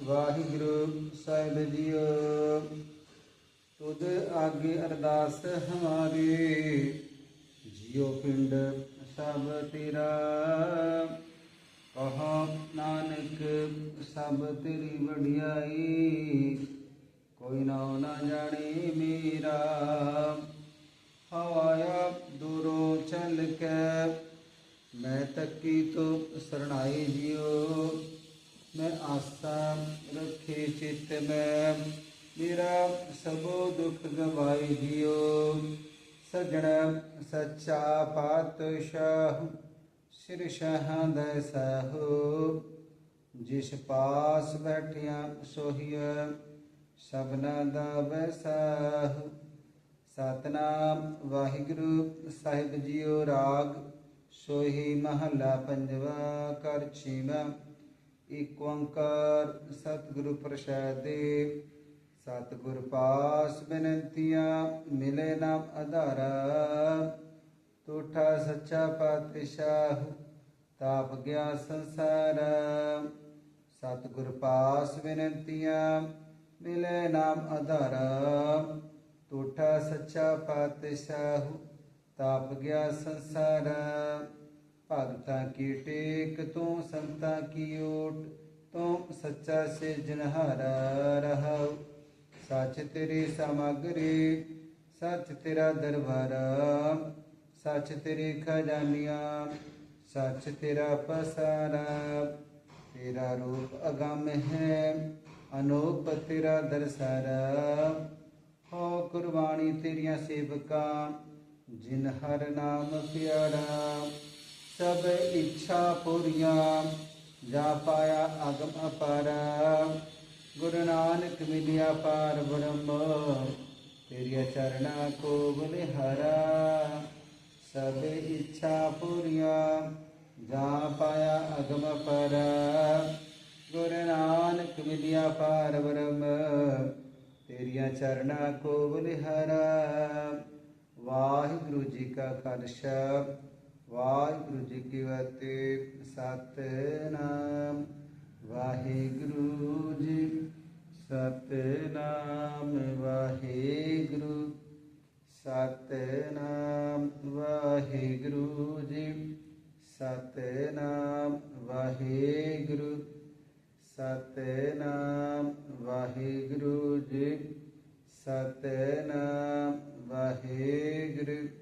ਵਾਹਿਗੁਰੂ ਸਾਹਿਬ JIO. ਤੁਧ ਆਗੇ ਅਰਦਾਸ ਹਮਾਰੀ। ਜਿਉ ਪਿੰਡ ਸਭ ਤੇਰਾ। ਕਹਾ ਨਾਨਕ, ਸਭ ਤੇਰੀ ਵਡਿਆਈ। ਕੋਈ ਨਾ ਨਾ ਜਾਣੇ ਮੇਰਾ। ਹਵਾਇਆ ਦੂਰੋਂ ਚੱਲ ਕੇ, ਮੈਂ ਤੱਕੀ ਤੋ ਸਰਣਾਈ ਜਿਉ ਮੈਂ ਆਸਾ, ਰੱਖੇ ਚਿਤ ਮੈਂ, ਮੇਰਾ ਸਭੋ ਦੁੱਖ ਗਵਾਈ ਦਿਓ। ਸਜਣ ਸੱਚਾ ਪਾਤਸ਼ਾਹ, ਸਿਰ ਸ਼ਾਹਾਂ ਦਾ ਸਾਹੋ। ਜਿਸ ਪਾਸ ਬੈਠਿਆ ਸੋਹੀਆ ਸਭਨਾ ਦਾ ਵੈਸਾਹ। ਸਤਨਾਮ ਵਾਹਿਗੁਰੂ ਸਾਹਿਬ ਜੀਓ ਰਾਗ, ਸੋਹੀ ਮਹਲਾ ਪੰਜਵਾ ਕਰ ਛੀਵਾ ਇਕ ਓੰਕਾਰ ਸਤਿਗੁਰੂ ਪ੍ਰਸਾਦਿ ਸਤਿਗੁਰ ਪਾਸ ਬੇਨੰਤੀਆਂ ਮਿਲੇ ਨਾਮ ਆਧਾਰਾ। ਟੂਠਾ ਸੱਚਾ ਪਾਤਸ਼ਾਹ, ਤਾਪ ਗਿਆ ਸੰਸਾਰ। ਸਤਿਗੁਰ ਪਾਸ ਬੇਨੰਤੀਆਂ ਮਿਲੇ ਨਾਮ ਆਧਾਰਾ। ਟੂਠਾ ਸੱਚਾ ਪਾਤਸ਼ਾਹ, ਤਾਪ ਗਿਆ ਸੰਸਾਰ। ਭਗਤਾ ਕੀ ਟੇਕ ਤੂੰ ਸੰਤਾ ਕੀ ਓਟ, ਤੂੰ ਸੱਚਾ ਸੇ ਸਿਰਜਣਹਾਰਾ ਰਹਾਉ। ਸੱਚ ਤੇਰੀ ਸਮਗਰੀ, ਸੱਚ ਤੇਰਾ ਦਰਬਾਰ। ਸੱਚ ਤੇਰੀ ਖਜ਼ਾਨੀਆਂ, ਸੱਚ ਤੇਰਾ ਪਸਾਰਾ। ਤੇਰਾ ਰੂਪ ਅਗੰਮ ਹੈ, ਅਨੋਪ ਤੇਰਾ ਦਰਸਾਰਾ। ਹੋ ਕੁਰਬਾਨੀ ਤੇਰੀਆਂ ਸੇਵਕਾਂ, ਜਿਨ ਹਰ ਨਾਮ ਪਿਆਰਾ। ਸਭ ਇੱਛਾ ਪੂਰੀਆਂ, ਜਾ ਪਾਇਆ ਅਗਮ ਅਪਾਰਾ। ਗੁਰੂ ਨਾਨਕ ਮਿਲਿਆ ਪਾਰ ਬ੍ਰਹਮ, ਤੇਰੀਆਂ ਚਰਣਾ ਕੋ ਬਲਿਹਾਰਾ। ਸਭ ਇੱਛਾ ਪੂਰੀਆਂ, ਜਾ ਪਾਇਆ ਅਗਮ ਅਪਾਰਾ। ਗੁਰੂ ਨਾਨਕ ਮਿਲਿਆ ਪਾਰ ਬ੍ਰਹਮ, ਤੇਰੀਆਂ ਚਰਣਾ ਕੋ ਬਲਿਹਾਰਾ। ਵਾਹਿਗੁਰੂ ਜੀ ਕਾ ਖਾਲਸਾ ਵਾਹਿਗੁਰੂ ਜੀ ਕੀ ਵਾਤੇ ਸਤਨਾਮ। ਵਾਹਿਗੁਰੂ ਜੀ ਸਤਨਾਮ। ਵਾਹਿਗੁਰੂ। ਸਤਨਾਮ। ਵਾਹਿਗੁਰੂ ਜੀ ਸਤਨਾਮ। ਵਾਹਿਗੁਰੂ। ਸਤਨਾਮ। ਵਾਹਿਗੁਰੂ ਜੀ ਸਤਨਾਮ। ਵਾਹਿਗੁਰੂ।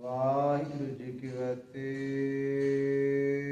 ਵਾਹਿਗੁਰੂ ਜੀ ਕੀ ਫਤਿਹ।